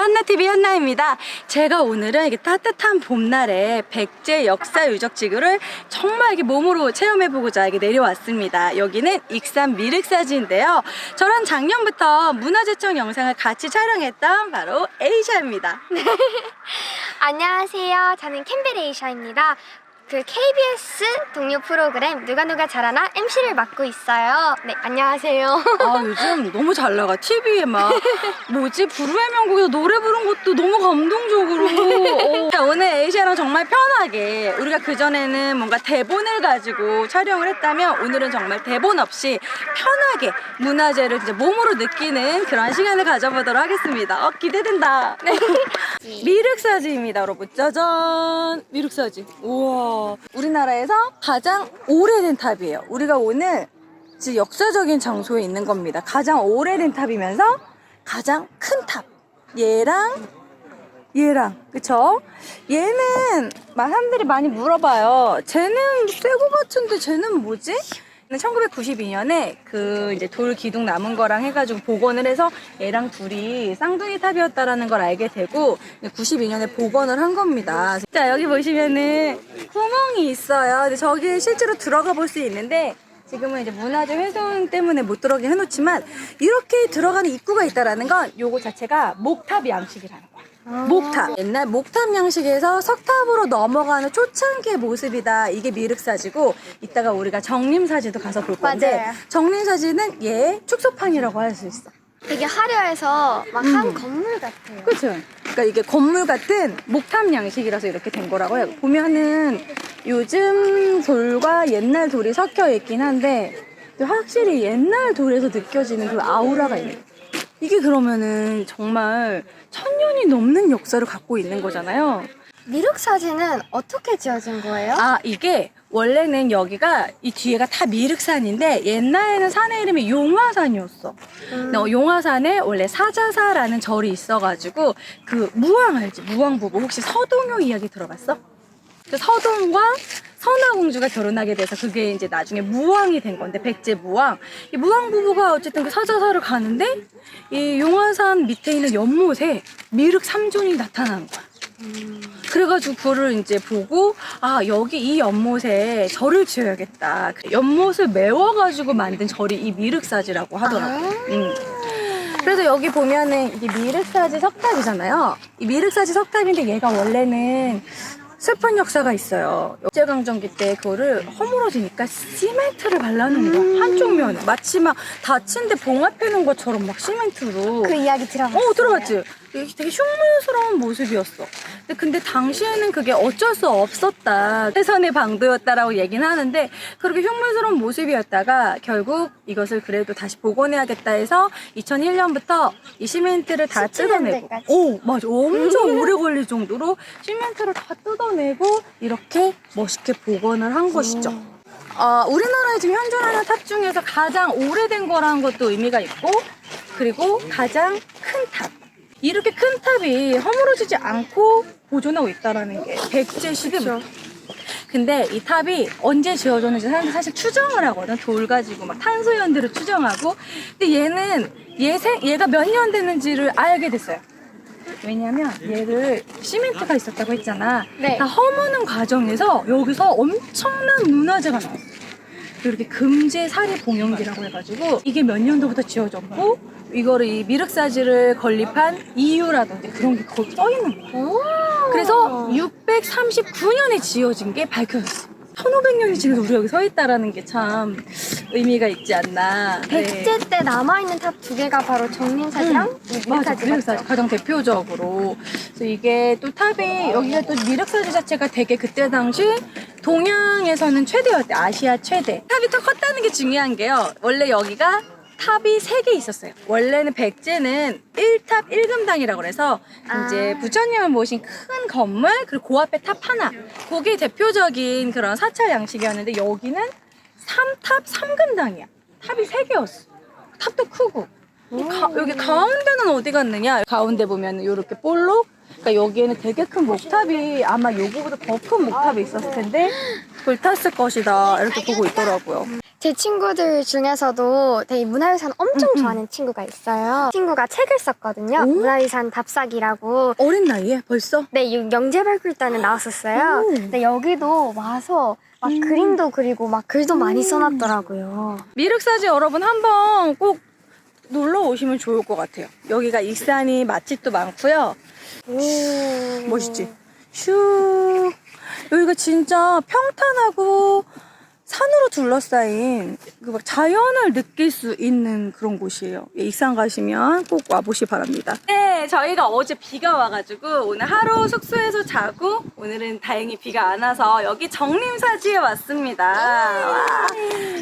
한나TV 한나입니다. 제가 오늘은 이게 따뜻한 봄날에 백제 역사 유적 지구를 정말 이게 몸으로 체험해보고자 이게 내려왔습니다. 여기는 익산 미륵사지인데요. 저랑 작년부터 문화재청 영상을 같이 촬영했던 바로 에이샤입니다. 안녕하세요. 저는 캠베레이샤입니다. 그 KBS 동료 프로그램 누가 누가 잘하나 MC를 맡고 있어요. 네, 안녕하세요. 아 요즘 너무 잘 나가 TV에 막. 뭐지? 불후의 명곡에서 노래 부른 것도 너무 감동적으로. 어. 자, 오늘 에이시아랑 정말 편하게 우리가 그전에는 뭔가 대본을 가지고 촬영을 했다면 오늘은 정말 대본 없이 편하게 문화재를 진짜 몸으로 느끼는 그런 시간을 가져보도록 하겠습니다. 어 기대된다. 네. 미륵사지입니다 여러분. 짜잔! 미륵사지. 우와 우리나라에서 가장 오래된 탑이에요 우리가 오늘 진짜 역사적인 장소에 있는 겁니다. 가장 오래된 탑이면서 가장 큰 탑. 얘랑 얘랑 그쵸? 얘는 막 사람들이 많이 물어봐요. 쟤는 새거 같은데 쟤는 뭐지? 1992년에 그 이제 돌 기둥 남은 거랑 해가지고 복원을 해서 얘랑 둘이 쌍둥이 탑이었다라는 걸 알게 되고 92년에 복원을 한 겁니다. 자 여기 보시면은 구멍이 있어요. 저기 실제로 들어가 볼 수 있는데 지금은 이제 문화재 훼손 때문에 못 들어가게 해놓지만 이렇게 들어가는 입구가 있다라는 건 요거 자체가 목탑 양식이라는 거야. 목탑. 옛날 목탑 양식에서 석탑으로 넘어가는 초창기의 모습이다. 이게 미륵사지고 이따가 우리가 정림사지도 가서 볼 건데 맞아요. 정림사지는 얘 축소판이라고 할 수 있어. 되게 화려해서 막 한 건물 같아요. 그렇죠. 그러니까 이게 건물 같은 목탑 양식이라서 이렇게 된 거라고 해요. 보면은 요즘 돌과 옛날 돌이 섞여 있긴 한데 확실히 옛날 돌에서 느껴지는 그 아우라가 있는. 이게 그러면은 정말 천 년이 넘는 역사를 갖고 있는 거잖아요. 미륵 사진은 어떻게 지어진 거예요? 아 이게 원래는 여기가 이 뒤에가 다 미륵산인데 옛날에는 산의 이름이 용화산이었어. 근데 어, 용화산에 원래 사자사라는 절이 있어가지고 그 무왕 알지? 무왕 부부 혹시 서동요 이야기 들어봤어? 그 서동과 선화공주가 결혼하게 돼서 그게 이제 나중에 무왕이 된 건데 백제 무왕. 이 무왕 부부가 어쨌든 그 사자사를 가는데 이 용화산 밑에 있는 연못에 미륵 삼존이 나타나는 거야. 그래가지고 그거를 이제 보고 아 여기 이 연못에 절을 지어야겠다. 그 연못을 메워가지고 만든 절이 이 미륵사지라고 하더라고. 요 음. 그래서 여기 보면은 이게 미륵사지 석탑이잖아요. 이 미륵사지 석탑인데 얘가 원래는 슬픈 역사가 있어요. 일제강점기 때 그거를 허물어지니까 시멘트를 발라놓은 거야. 한쪽 면에. 마치 막 다친 데 봉합해 놓은 것처럼 막 시멘트로. 그 이야기 들어봤어요. 어, 들어봤지? 되게 흉물스러운 모습이었어. 근데, 근데 당시에는 그게 어쩔 수 없었다. 최선의 방도였다라고 얘기는 하는데, 그렇게 흉물스러운 모습이었다가 결국 이것을 그래도 다시 복원해야겠다 해서 2001년부터 이 시멘트를 다17 뜯어내고. 오, 맞아. 엄청 오래 걸릴 정도로 시멘트를 다 뜯어내고 이렇게 멋있게 복원을 한 것이죠. 어, 우리나라에 지금 현존하는 탑 중에서 가장 오래된 거라는 것도 의미가 있고, 그리고 가장 큰 탑. 이렇게 큰 탑이 허물어지지 않고 보존하고 있다라는 게 백제 시대부터. 근데 이 탑이 언제 지어졌는지 사람들이 사실 추정을 하거든. 돌 가지고 막 탄소 연대로 추정하고. 근데 얘는 얘 생, 얘가 몇 년 됐는지를 알게 됐어요. 왜냐면 얘를 시멘트가 있었다고 했잖아. 네. 다 허무는 과정에서 여기서 엄청난 문화재가 나왔어. 이렇게 금제 사리 봉영기라고 해가지고 이게 몇 년도부터 지어졌고 이거를 이 미륵사지를 건립한 이유라든지 그런 게 거기 써 있는 거야. 그래서 639년에 지어진 게 밝혀졌어. 1500년이 지나서 우리 여기 서 있다라는 게 참 의미가 있지 않나. 네. 백제 때 남아있는 탑 두 개가 바로 미륵 사지 미륵사지 맞죠? 가장 대표적으로. 그래서 이게 또 탑이 여기가 또 미륵사지 자체가 되게 그때 당시 동양에서는 최대였대. 아시아 최대. 탑이 더 컸다는 게 중요한 게요. 원래 여기가 탑이 세 개 있었어요. 원래는 백제는 1탑 1금당이라고 그래서 이제 아. 부처님을 모신 큰 건물 그리고 그 앞에 탑 하나. 그게 대표적인 그런 사찰 양식이었는데 여기는 3탑 3금당이야. 탑이 세 개였어. 탑도 크고. 가- 여기 가운데는 어디 갔느냐? 가운데 보면 이렇게 볼록. 그러니까 여기에는 되게 큰 목탑이 아마 요거보다 더 큰 목탑이 있었을 텐데 불탔을 것이다 이렇게 보고 있더라고요. 제 친구들 중에서도 되게 문화유산 엄청 음, 음. 좋아하는 친구가 있어요. 친구가 책을 썼거든요. 오. 문화유산 답사기라고. 어린 나이에 벌써? 네, 이 영재발굴단에 나왔었어요. 오. 근데 여기도 와서 막 음. 그림도 그리고 막 글도 많이 써놨더라고요. 미륵사지 여러분 한번 꼭 놀러 오시면 좋을 것 같아요. 여기가 익산이 맛집도 많고요. 오. 멋있지? 슈 여기가 진짜 평탄하고 산으로 둘러싸인 그 막 자연을 느낄 수 있는 그런 곳이에요. 예, 익산 가시면 꼭 와보시 바랍니다. 네, 저희가 어제 비가 와가지고 오늘 하루 숙소에서 자고 오늘은 다행히 비가 안 와서 여기 정림사지에 왔습니다. 와.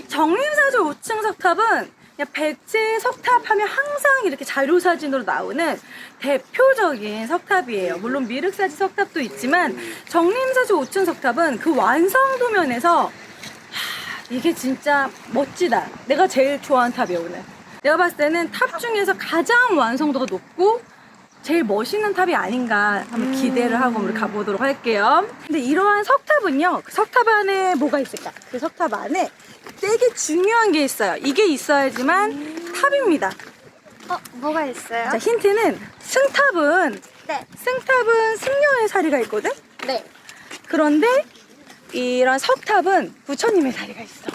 정림사지 5층 석탑은 백제 석탑 하면 항상 이렇게 자료 사진으로 나오는 대표적인 석탑이에요. 물론 미륵사지 석탑도 있지만 정림사지 5층 석탑은 그 완성도 면에서 하, 이게 진짜 멋지다. 내가 제일 좋아하는 탑이에요, 오늘. 내가 봤을 때는 탑 중에서 가장 완성도가 높고 제일 멋있는 탑이 아닌가 한번 기대를 하고 우리 가보도록 할게요. 근데 이러한 석탑은요, 그 석탑 안에 뭐가 있을까? 그 석탑 안에 되게 중요한 게 있어요. 이게 있어야지만 탑입니다. 어, 뭐가 있어요? 자, 힌트는 승탑은 네. 승탑은 승려의 사리가 있거든. 네. 그런데 이런 석탑은 부처님의 사리가 있어.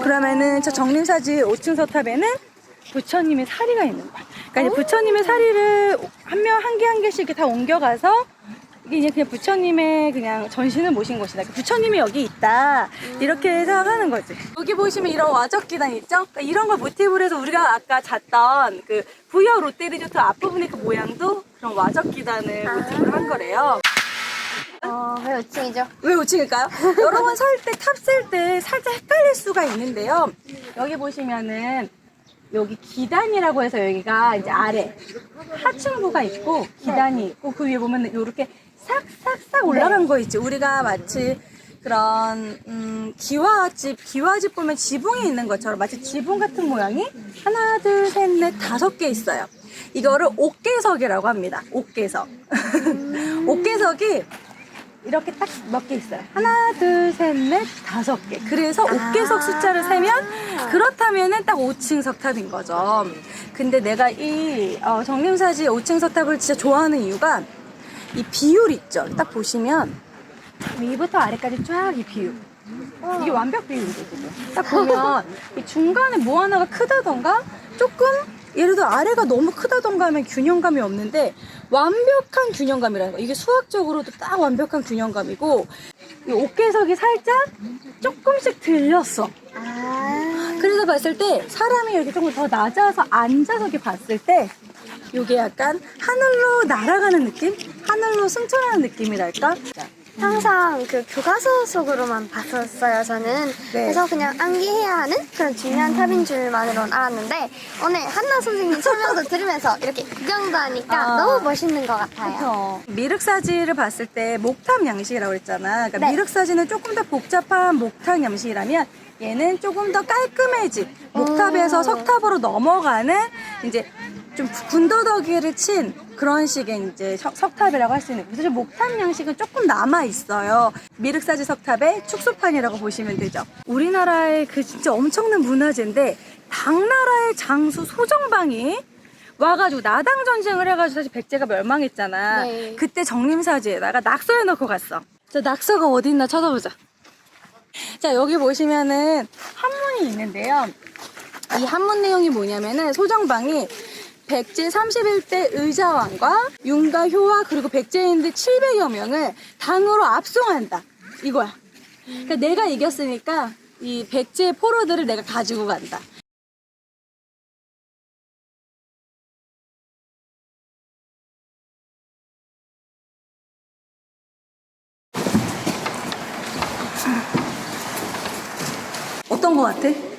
그러면은 저 정림사지 5층 석탑에는 부처님의 사리가 있는 거야. 그러니까 이제 부처님의 사리를 한 명 한 개 한 개씩 이렇게 다 옮겨가서 이게 이제 그냥 부처님의 그냥 전신을 모신 곳이다. 그러니까 부처님이 여기 있다. 이렇게 생각하는 거지. 여기 보시면 이런 와적기단 있죠? 그러니까 이런 걸 모티브로 해서 우리가 아까 잤던 그 부여 롯데리조트 앞부분의 그 모양도 그런 와적기단을 모티브로 한 거래요. 어, 왜 5층이죠? 왜 5층일까요? 여러 번살 때, 탑 쓸 때 살짝 헷갈릴 수가 있는데요. 여기 보시면은 여기 기단이라고 해서 여기가 이제 아래 하층부가 있고 기단이 있고 그 위에 보면 이렇게 싹싹싹 올라간 거 있지. 우리가 마치 그런 음, 기와집 기와집 보면 지붕이 있는 것처럼 마치 지붕 같은 모양이 하나 둘 셋 넷 다섯 개 있어요. 이거를 옥계석이라고 합니다. 옥계석. 옥계석이 이렇게 딱 몇 개 있어요. 하나, 둘, 셋, 넷, 다섯 개. 그래서 옥계석 숫자를 세면 그렇다면은 딱 5층 석탑인 거죠. 근데 내가 이 어, 정림사지 5층 석탑을 진짜 좋아하는 이유가 이 비율 있죠. 딱 보시면 위부터 아래까지 쫙 이 비율. 이게 완벽 비율이거든요. 딱 보면 이 중간에 뭐 하나가 크다던가 조금 예를 들어 아래가 너무 크다던가 하면 균형감이 없는데 완벽한 균형감이라는 거. 이게 수학적으로도 딱 완벽한 균형감이고 이 어깨석이 살짝 조금씩 들렸어. 아. 그래서 봤을 때 사람이 이렇게 조금 더 낮아서 앉아서 이렇게 봤을 때 이게 약간 하늘로 날아가는 느낌? 하늘로 승천하는 느낌이랄까? 항상 그 교과서 속으로만 봤었어요, 저는. 그래서 그냥 암기해야 하는 그런 중요한 탑인 줄만으로는 알았는데, 오늘 한나 선생님 설명도 들으면서 이렇게 구경도 하니까 아. 너무 멋있는 것 같아요. 그렇죠. 미륵사지를 봤을 때 목탑 양식이라고 그랬잖아. 그러니까 네. 미륵사지는 조금 더 복잡한 목탑 양식이라면 얘는 조금 더 깔끔해진 목탑에서 오. 석탑으로 넘어가는 이제 좀 군더더기를 친 그런 식의 이제 석- 석탑이라고 할 수 있는. 그래서 목탑 양식은 조금 남아 있어요. 미륵사지 석탑의 축소판이라고 보시면 되죠. 우리나라의 그 진짜 엄청난 문화재인데 당나라의 장수 소정방이 와가지고 나당 전쟁을 해가지고 사실 백제가 멸망했잖아. 네. 그때 정림사지에다가 낙서해 놓고 갔어. 자, 낙서가 어디 있나 찾아보자. 자, 여기 보시면은 한문이 있는데요. 이 한문 내용이 뭐냐면은 소정방이 백제 31대 의자왕과 윤가 효와 그리고 백제인들 700여 명을 당으로 압송한다. 이거야. 그러니까 내가 이겼으니까 이 백제 포로들을 내가 가지고 간다. 어떤 거 같아?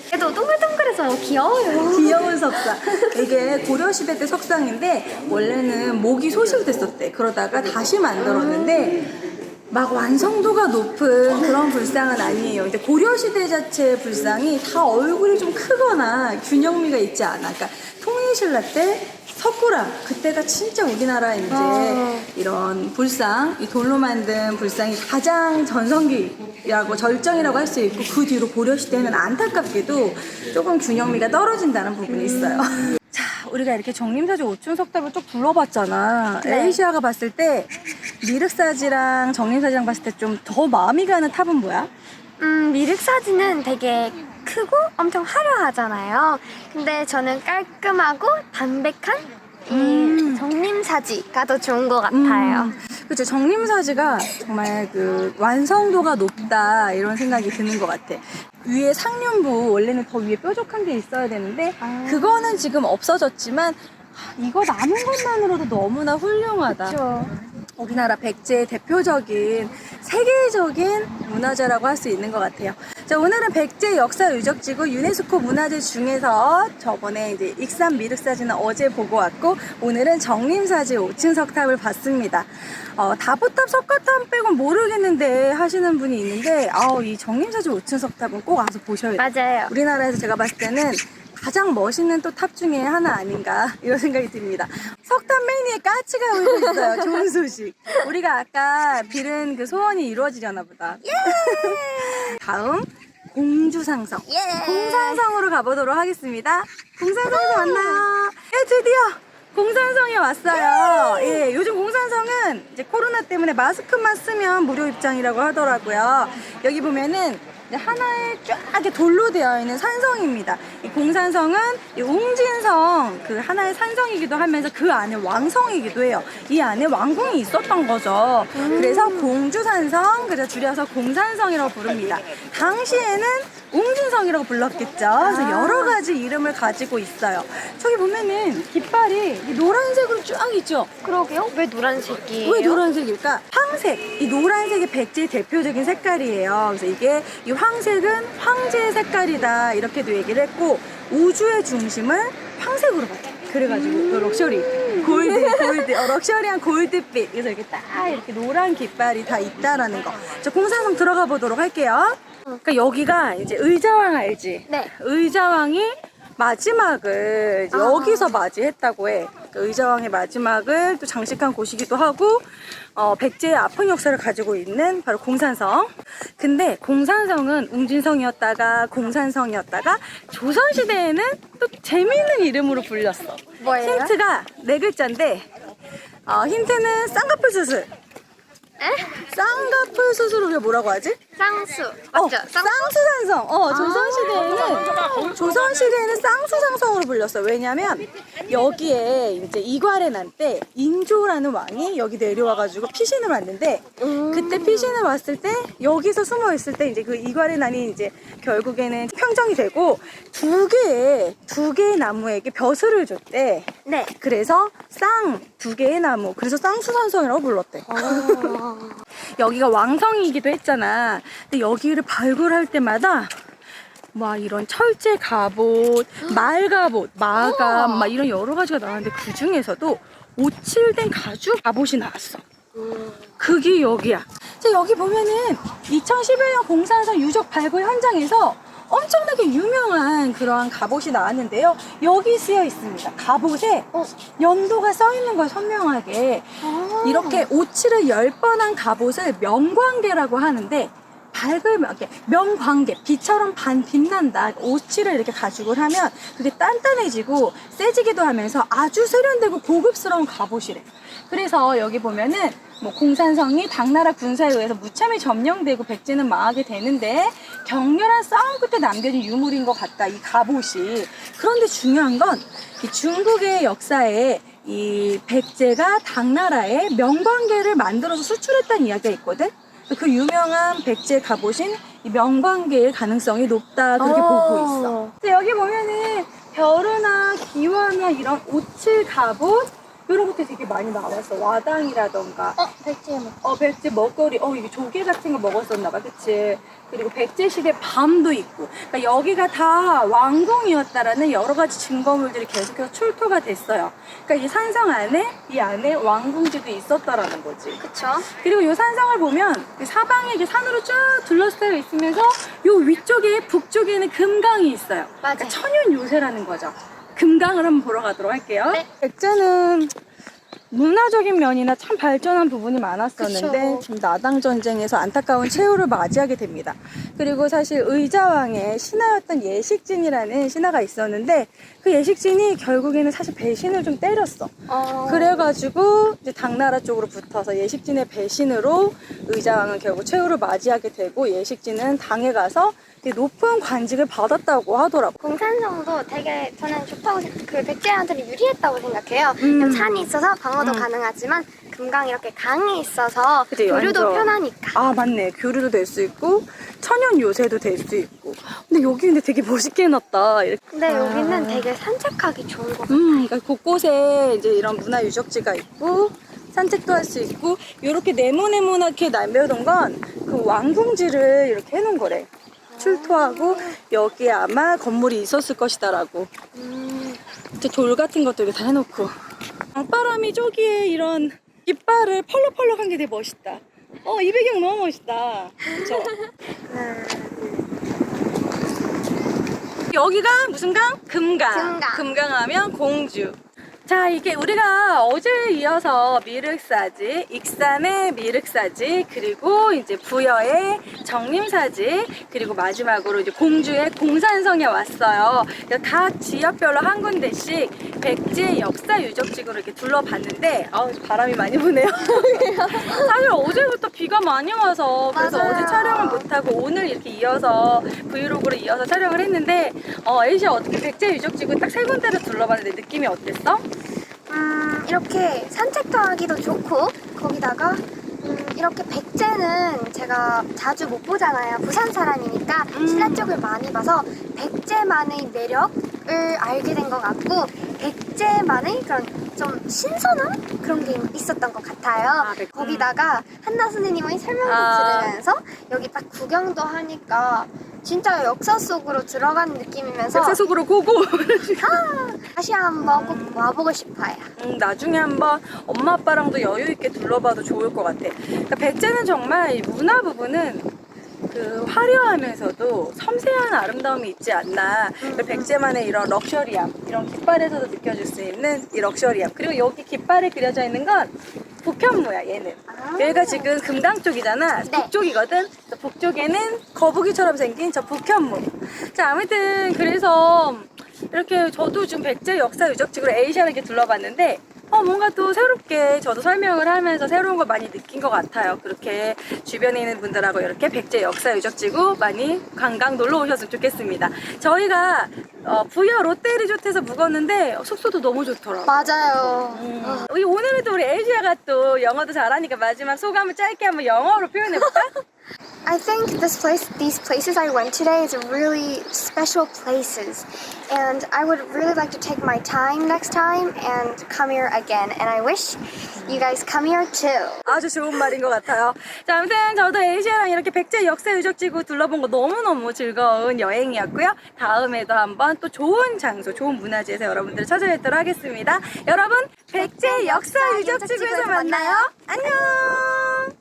너무 귀여워요. 귀여운 석상. 이게 고려 시대 때 석상인데 원래는 목이 소실됐었대. 그러다가 다시 만들었는데 막 완성도가 높은 그런 불상은 아니에요. 근데 고려 시대 자체의 불상이 다 얼굴이 좀 크거나 균형미가 있지 않아. 그러니까 청이 신라 때 석굴암 그때가 진짜 우리나라 이제 어. 이런 불상 이 돌로 만든 불상이 가장 전성기라고 절정이라고 할 수 있고 그 뒤로 고려 시대는 안타깝게도 조금 균형미가 떨어진다는 부분이 있어요. 자, 우리가 이렇게 정림사지 오춘 석탑을 쭉 둘러봤잖아. 네. 에이시아가 봤을 때 미륵사지랑 정림사지랑 봤을 때 좀 더 마음이 가는 탑은 뭐야? 음, 미륵 사진은 되게 크고 엄청 화려하잖아요. 근데 저는 깔끔하고 담백한 이 음. 정림사지가 더 좋은 것 같아요. 그렇죠. 정림사지가 정말 그 완성도가 높다 이런 생각이 드는 것 같아. 위에 상륜부 원래는 더 위에 뾰족한 게 있어야 되는데 아. 그거는 지금 없어졌지만 하, 이거 남은 것만으로도 너무나 훌륭하다. 그렇죠. 우리나라 백제의 대표적인 세계적인 문화재라고 할 수 있는 것 같아요. 자, 오늘은 백제 역사 유적지구 유네스코 문화재 중에서 저번에 이제 익산 미륵사지는 어제 보고 왔고 오늘은 정림사지 5층 석탑을 봤습니다. 어, 다보탑 석가탑 빼곤 모르겠는데 하시는 분이 있는데 아우 이 정림사지 5층 석탑은 꼭 와서 보셔야 돼요. 맞아요. 우리나라에서 제가 봤을 때는 가장 멋있는 또 탑 중에 하나 아닌가 이런 생각이 듭니다. 석탑 매니에 까치가 울고 있어요. 좋은 소식. 우리가 아까 빌은 그 소원이 이루어지려나 보다. 다음 공주상성. 예. 공산성으로 가보도록 하겠습니다. 공산성에서 만나요. 예, 드디어 공산성에 왔어요. 예, 요즘 공산성은 이제 코로나 때문에 마스크만 쓰면 무료 입장이라고 하더라고요. 여기 보면은 하나의 쫙 돌로 되어 있는 산성입니다. 이 공산성은 이 웅진성 그 하나의 산성이기도 하면서 그 안에 왕성이기도 해요. 이 안에 왕궁이 있었던 거죠. 그래서 공주산성, 그래서 줄여서 공산성이라고 부릅니다. 당시에는 웅진성이라고 불렀겠죠. 그래서 여러 가지 이름을 가지고 있어요. 저기 보면은 깃발이 이 노란색으로 쫙 있죠. 그러게요. 왜 노란색이에요? 왜 노란색일까? 황색. 이 노란색이 백제의 대표적인 색깔이에요. 그래서 이게 이 황색은 황제의 색깔이다. 이렇게도 얘기를 했고 우주의 중심을 황색으로 봤대. 그래가지고 또 럭셔리, 골드, 골드, 어, 럭셔리한 골드빛. 그래서 이렇게 딱 이렇게 노란 깃발이 다 있다라는 거. 자, 공산성 들어가 보도록 할게요. 그러니까 여기가 이제 의자왕 알지? 네. 의자왕이 마지막을 이제 아. 여기서 맞이했다고 해. 그 의자왕의 마지막을 또 장식한 곳이기도 하고, 어, 백제의 아픈 역사를 가지고 있는 바로 공산성. 근데 공산성은 웅진성이었다가 공산성이었다가 조선 시대에는 또 재미있는 이름으로 불렸어. 뭐예요? 힌트가 네 글자인데, 어, 힌트는 쌍꺼풀 수술. 에? 쌍꺼풀 수술을 우리가 뭐라고 하지? 쌍수. 어, 맞죠? 쌍수. 쌍수산성. 어, 조선시대에는, 조선시대에는 쌍수상성으로 불렸어요. 왜냐면, 여기에 이제 이괄의 난 때, 인조라는 왕이 여기 내려와가지고 피신을 왔는데, 그때 피신을 왔을 때, 여기서 숨어 있을 때, 이제 그 이괄의 난이 이제 결국에는 평정이 되고, 두 개의, 두 개의 나무에게 벼슬을 줬대. 네. 그래서 쌍, 두 개의 나무. 그래서 쌍수산성이라고 불렀대. 어. 여기가 왕성이기도 했잖아. 근데 여기를 발굴할 때마다 막 이런 철제 갑옷, 말 갑옷, 마감. 막 이런 여러 가지가 나왔는데 그 중에서도 오칠된 가죽 갑옷이 나왔어. 그게 여기야. 자, 여기 보면은 2011년 공산성 유적 발굴 현장에서 엄청나게 유명한 그러한 갑옷이 나왔는데요. 여기 쓰여 있습니다. 갑옷에 어. 연도가 써 있는 걸 선명하게 아. 이렇게 오칠을 열번 한 갑옷을 명광개라고 하는데 밝으면 이렇게 명광개 빛처럼 반 빛난다 오칠을 이렇게 가죽을 하면 그게 단단해지고 세지기도 하면서 아주 세련되고 고급스러운 갑옷이래 그래서 여기 보면은 뭐 공산성이 당나라 군사에 의해서 무참히 점령되고 백제는 망하게 되는데 격렬한 싸움 끝에 남겨진 유물인 것 같다 이 갑옷이 그런데 중요한 건이 중국의 역사에 이 백제가 당나라에 명광개를 만들어서 수출했다는 이야기가 있거든. 그 유명한 백제 갑옷인 이 명광개의 가능성이 높다 그렇게 어. 보고 있어. 근데 여기 보면은 벼르나 기와나 이런 오칠 갑옷 이런 것들이 되게 많이 나왔어. 와당이라던가 어, 백제 뭐. 어, 백제 먹거리, 어, 이게 조개 같은 거 먹었었나봐, 그치? 그리고 백제 시대 밤도 있고. 그러니까 여기가 다 왕궁이었다라는 여러 가지 증거물들이 계속해서 출토가 됐어요. 그러니까 이 산성 안에, 이 안에 왕궁지도 있었다라는 거지. 그쵸? 그리고 이 산성을 보면 이 사방에 이게 산으로 쭉 둘러싸여 있으면서 요 위쪽에 북쪽에는 금강이 있어요. 맞아요. 그러니까 천연 요새라는 거죠. 금강을 한번 보러 가도록 할게요. 네. 백제는 문화적인 면이나 참 발전한 부분이 많았었는데 그쵸. 지금 나당 전쟁에서 안타까운 최후를 맞이하게 됩니다. 그리고 사실 의자왕의 신하였던 예식진이라는 신하가 있었는데 그 예식진이 결국에는 사실 배신을 좀 때렸어. 어, 그래가지고 이제 당나라 쪽으로 붙어서 예식진의 배신으로 의자왕은 결국 최후를 맞이하게 되고 예식진은 당에 가서 높은 관직을 받았다고 하더라고. 공산성도 되게 저는 좋다고 생- 그 백제한테는 유리했다고 생각해요. 음. 산이 있어서 방어도 음. 가능하지만 금강 이렇게 강이 있어서 그치, 교류도 완전. 편하니까. 아 맞네 교류도 될 수 있고 천연 요새도 될 수 있고 근데 여기 근데 되게 멋있게 해놨다 이렇게. 근데 아. 여기는 되게 산책하기 좋은 것 같아요. 음 그러니까 곳곳에 이제 이런 문화 유적지가 있고 산책도 할 수 있고 이렇게 네모네모나게 남겨둔 건그 왕궁지를 이렇게 해놓은 거래 출토하고 여기에 아마 건물이 있었을 것이다라고 음, 이제 돌 같은 것도 이렇게 다 해놓고 강바람이 저기에 이런 깃발을 펄럭펄럭한 게 되게 멋있다 어 이 배경 너무 멋있다 그쵸? 여기가 무슨 강? 금강. 금강. 하면 공주. 자, 이게 우리가 어제에 이어서 미륵사지, 익산의 미륵사지, 그리고 이제 부여의 정림사지, 그리고 마지막으로 이제 공주의 공산성에 왔어요. 각 지역별로 한 군데씩 백제 역사 유적지구를 이렇게 둘러봤는데, 아우, 바람이 많이 부네요. 사실 어제부터 비가 많이 와서 그래서 맞아요. 어제 촬영을 못하고 오늘 이렇게 이어서 브이로그로 이어서 촬영을 했는데 어, 에이시아 어떻게 백제 유적지구 딱 세 군데를 둘러봤는데 느낌이 어땠어? 음, 이렇게 산책도 하기도 좋고 거기다가 음, 이렇게 백제는 제가 자주 못 보잖아요. 부산 사람이니까 음. 신라 쪽을 많이 봐서 백제만의 매력을 알게 된 것 같고 백제만의 그런 좀 신선함 그런 게 있었던 것 같아요. 아, 백- 거기다가 한나 선생님의 설명도 아. 들으면서 여기 딱 구경도 하니까 진짜 역사 속으로 들어간 느낌이면서 역사 속으로 고고. 아, 다시 한번 꼭 와보고 싶어요. 음, 나중에 한번 엄마 아빠랑도 여유 있게 둘러봐도 좋을 것 같아. 그러니까 백제는 정말 이 문화 부분은 그 화려하면서도 섬세한 아름다움이 있지 않나. 그 백제만의 이런 럭셔리함, 이런 깃발에서도 느껴질 수 있는 이 럭셔리함. 그리고 여기 깃발에 그려져 있는 건 북현무야, 얘는. 아. 여기가 지금 금강 쪽이잖아. 네. 북쪽이거든. 북쪽에는 거북이처럼 생긴 저 북현무. 자, 아무튼 그래서 이렇게 저도 지금 백제 역사 유적지구를 에이시아를 이렇게 둘러봤는데 어, 뭔가 또 새롭게 저도 설명을 하면서 새로운 걸 많이 느낀 것 같아요. 그렇게 주변에 있는 분들하고 이렇게 백제 역사 유적지구 많이 관광 놀러 오셨으면 좋겠습니다. 저희가 어, 부여 롯데리조트에서 묵었는데 숙소도 너무 좋더라고요. 맞아요. 음. 우리 에이지아가 또 영어도 잘하니까 마지막 소감을 짧게 한번 영어로 표현해볼까? I think this place, these places I went today, is really special places, and I would really like to take my time next time and come here again. And I wish you guys come here too. 아주 좋은 말인 것 같아요. 자, 아무튼 저도 에이시아랑 이렇게 백제 역사 유적지구 둘러본 거 너무너무 즐거운 여행이었고요. 다음에도 한번 또 좋은 장소, 좋은 문화지에서 여러분들을 찾아뵙도록 하겠습니다. 여러분, 백제 역사 유적지구에서 만나요. 안녕!